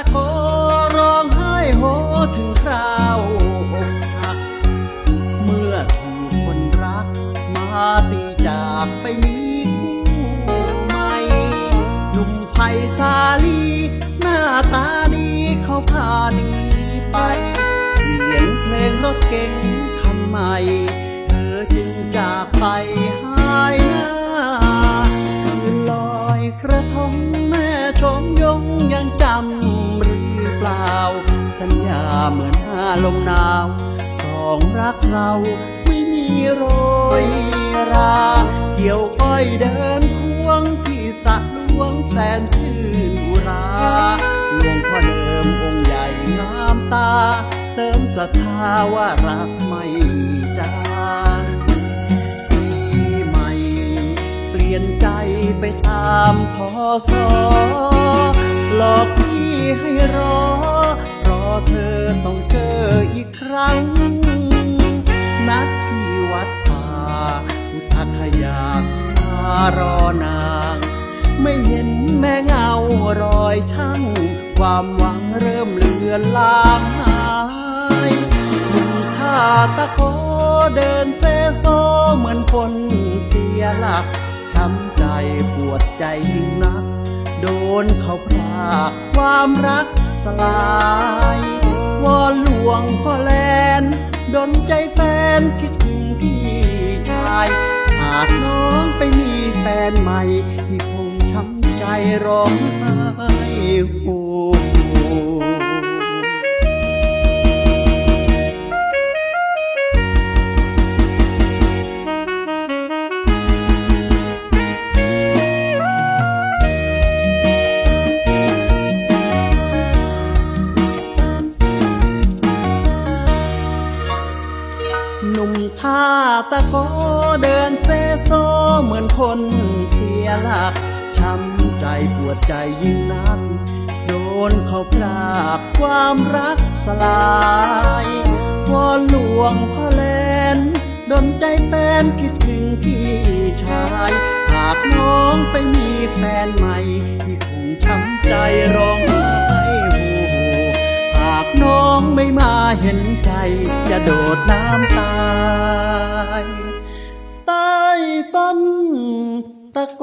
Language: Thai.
ะโกร้องไห้โหถึงคราวอกหัก เมื่อถูกคนรัก มาตีจากไปมีคู่ใหม่หนุ่มไผ่สาลี หน้าตาดีเขาพาหนีไปเขียนเพลงรถเก๋งคันใหม่ เธอจึงจากไป สัญญาเหมือนหน้าลมหนาว ของรักเราไม่มีโรยราเกี่ยวก้อยเดินควงที่สะหลวงแสนชื่นอุราหลวงพ่อเดิมองค์ใหญ่งามตา เสริมศรัทธาว่ารักไม่จางปีใหม่ เปลี่ยนใจไปตามพอสอหลอกพี่ให้รอ เธอต้องเจออีกครั้ง นัดที่วัดป่าพุทธคยามารอนาง ไม่เห็นแม่เงารอยช่าง ความหวังเริ่มเลือนลางหายหนุ่มท่าตะโกเดินเซโซเหมือนคนเสียหลักช้ำใจปวดใจยิ่งนัก โดนเขาพรากความรัก สลายวอนหลวงพ่อแลนดนใจแฟนคิดถึงพี่ชายหากน้องไปมีแฟนใหม่พี่คงช้ำใจร้องไห้โฮ ตาตะโกเดินเซโซเหมือนคนเสียหลัก ช้ำใจปวดใจยิ่งนัก โดนเขาพรากความรักสลายวอนหลวงพ่อแลนดนใจแฟนคิดถึงพี่ชายหากน้องไปมีแฟนใหม่ ที่คงช้ำใจร้องไห้หากน้องไม่มาเห็นใจจะโดดน้ำตา ต้นตะโก